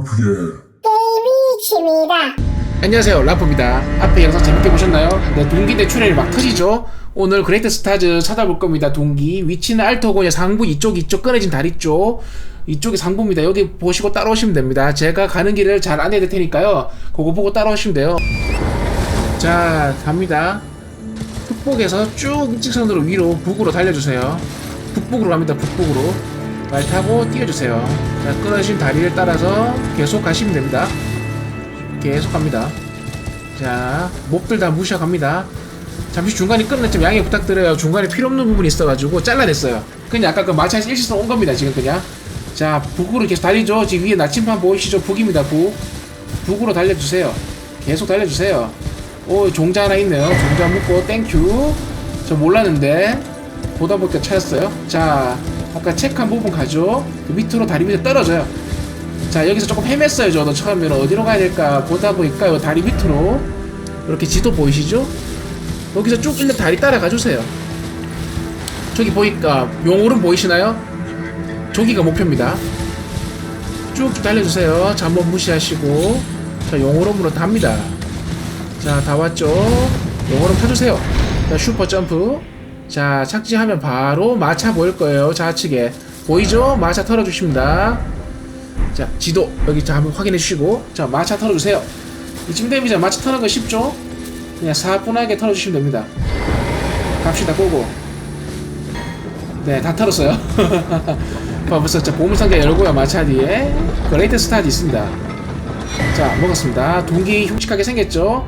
게임이 취미다. 안녕하세요 람프입니다. 앞에 영상 재밌게 보셨나요? 네 동기대 출혈이 막 터지죠? 오늘 그레이트 스타즈 찾아볼 겁니다 동기. 위치는 알토고의 상부 이쪽 이쪽 끊어진 다리 쪽 이쪽이 상부입니다. 여기 보시고 따라오시면 됩니다. 제가 가는 길을 잘 안내해 드릴 테니까요. 그거 보고 따라오시면 돼요. 자 갑니다. 북북에서 쭉 일직선으로 위로 북으로 달려주세요. 북북으로 갑니다 북북으로 말 타고 뛰어주세요 자 끊어진 다리를 따라서 계속 가시면 됩니다 계속 갑니다. 자, 몹들 다 무시합니다. 잠시 중간에 좀 양해 부탁드려요. 중간에 필요 없는 부분이 있어가지고 잘라냈어요. 그냥 아까 그 마차에서 일시선 온 겁니다. 지금 그냥. 자, 북으로 계속 달리죠. 지금 위에 나침판 보이시죠? 북입니다. 북. 북으로 달려주세요. 계속 달려주세요. 오, 종자 하나 있네요. 종자 묶고 땡큐. 저 몰랐는데 보다 보니까 찾았어요. 자, 아까 체크한 부분 가죠. 그 밑으로 다리 밑에 떨어져요. 자 여기서 조금 헤맸어요 저도 처음에는 어디로 가야 될까 보다 보니까 요 다리 밑으로 이렇게 지도 보이시죠? 여기서 쭉 일단 다리 따라가 주세요. 저기 보니까 용오름 보이시나요? 저기가 목표입니다. 쭉 달려주세요. 자 한번 무시하시고. 자 용오름으로 답니다. 자 다 왔죠? 용오름 타주세요. 자 슈퍼 점프 자 착지하면 바로 마차 보일 거예요. 좌측에. 보이죠? 마차 털어주십니다. 자 지도 여기 자 한번 확인해 주시고. 자 마차 털어주세요. 이쯤 되면 이제 마차 터는 거 쉽죠? 그냥 사뿐하게 털어주시면 됩니다. 갑시다 고고. 네다 털었어요. 봐 벌써 자 보물상자 열고요 마차 뒤에. 그레이트 스타즈 있습니다. 자 먹었습니다. 동기 흉측하게 생겼죠?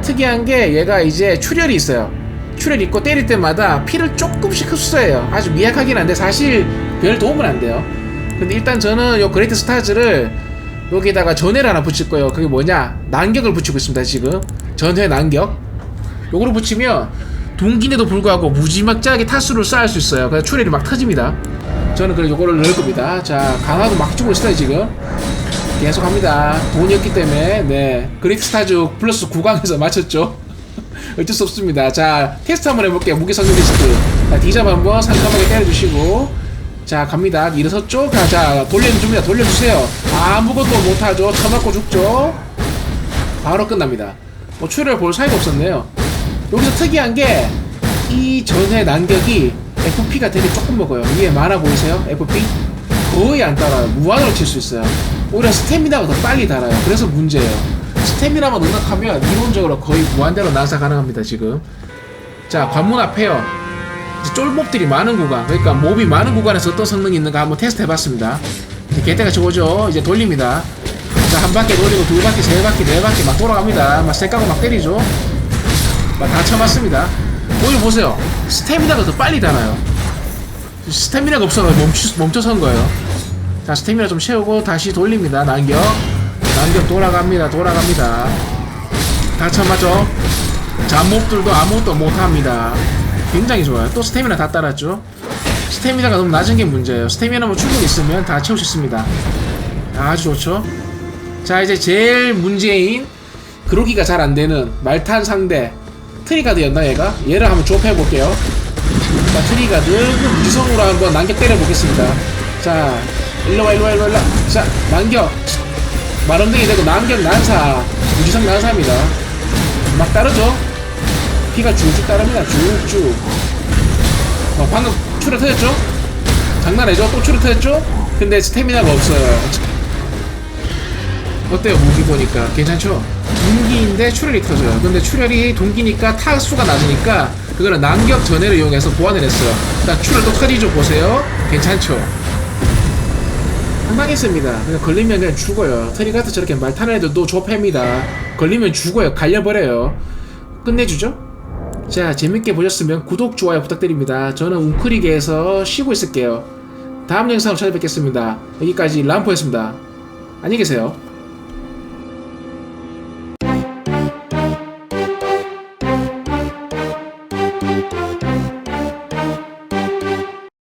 특이한 게 얘가 이제 출혈이 있어요 출혈 있고 때릴 때마다 피를 조금씩 흡수해요 아주 미약하긴 한데 사실 별 도움은 안 돼요 근데 일단 저는 요 그레이트 스타즈를 여기다가 전회를 하나 붙일 거예요. 그게 뭐냐? 난격을 붙이고 있습니다, 지금. 전회 난격. 요거를 붙이면 동기인데도 불구하고 무지막지하게 타수를 쌓을 수 있어요. 그래서 출혈이 막 터집니다. 저는 그래 요거를 넣을 겁니다. 자, 강화도 막 주고 있어요, 지금. 계속 합니다. 돈이 없기 때문에, 네. 그레이트 스타즈 플러스 9강에서 맞췄죠. 어쩔 수 없습니다. 자, 테스트 한번 해볼게요. 무게 성능 리스트. 자, 디잡 한번 상큼하게 때려주시고. 자 갑니다 일어섰죠? 자, 자 돌려줍니다 돌려주세요 아무것도 못하죠 처맞고 죽죠 바로 끝납니다 뭐 출혈 볼 사이가 없었네요 여기서 특이한 게 이 전의 난격이 FP가 되게 조금 먹어요 위에 많아 보이세요? FP? 거의 안 따라요 무한으로 칠 수 있어요 오히려 스태미나가 더 빨리 달아요 그래서 문제예요 스태미나만 능력하면 이론적으로 거의 무한대로 나사 가능합니다 지금. 자 관문 앞에요. 쫄몹들이 많은 구간 그러니까 몹이 많은 구간에서 어떤 성능이 있는가 한번 테스트 해봤습니다. 개대가 저거죠. 이제 돌립니다. 자 한 바퀴 돌리고 두 바퀴 세 바퀴 네 바퀴 막 돌아갑니다. 막 쎄까고 막 때리죠. 막다 쳐맞습니다. 오히려 보세요. 스태미나가 더 빨리 달아요. 스태미나가 없어서 멈추, 멈춰선 거예요. 자 스태미나 좀 채우고 다시 돌립니다. 난격 난격 돌아갑니다 돌아갑니다 다 쳐맞죠 잡몹들도 아무것도 못합니다 굉장히 좋아요. 또 스태미나 다 따랐죠. 스태미나가 너무 낮은 게 문제예요. 스태미나만 충분히 있으면 다 채울 수 있습니다. 아주 좋죠. 자 이제 제일 문제인 그러기가 잘 안되는 말탄 상대 트리가드 였나 얘가? 얘를 한번 조합해 볼게요. 자 트리가드 무지성으로 한번 난격 때려 보겠습니다. 자 일로와 일로와 일로와 일로와 자 난격 말원등이 되고 난격 난사 무지성 난사입니다. 막 따르죠? 피가 쭉쭉 따릅니다. 쭉쭉. 어, 방금 출혈 터졌죠? 장난 아니죠? 또 출혈 터졌죠? 근데 스태미나가 없어요. 어때요? 무기 보니까 괜찮죠? 동기인데 출혈이 터져요. 근데 출혈이 동기니까 타수가 낮으니까 그거는 난격 전해를 이용해서 보완을 했어요. 자, 출혈 또 터지죠? 보세요. 괜찮죠? 황당했습니다. 그냥 걸리면 그냥 죽어요. 트리가트 저렇게 말 타는 애들도 조패입니다. 걸리면 죽어요. 갈려버려요. 끝내주죠? 자 재밌게 보셨으면 구독 좋아요 부탁드립니다 저는 웅크리게에서 쉬고 있을게요 다음 영상으로 찾아뵙겠습니다 여기까지 람포였습니다 안녕히 계세요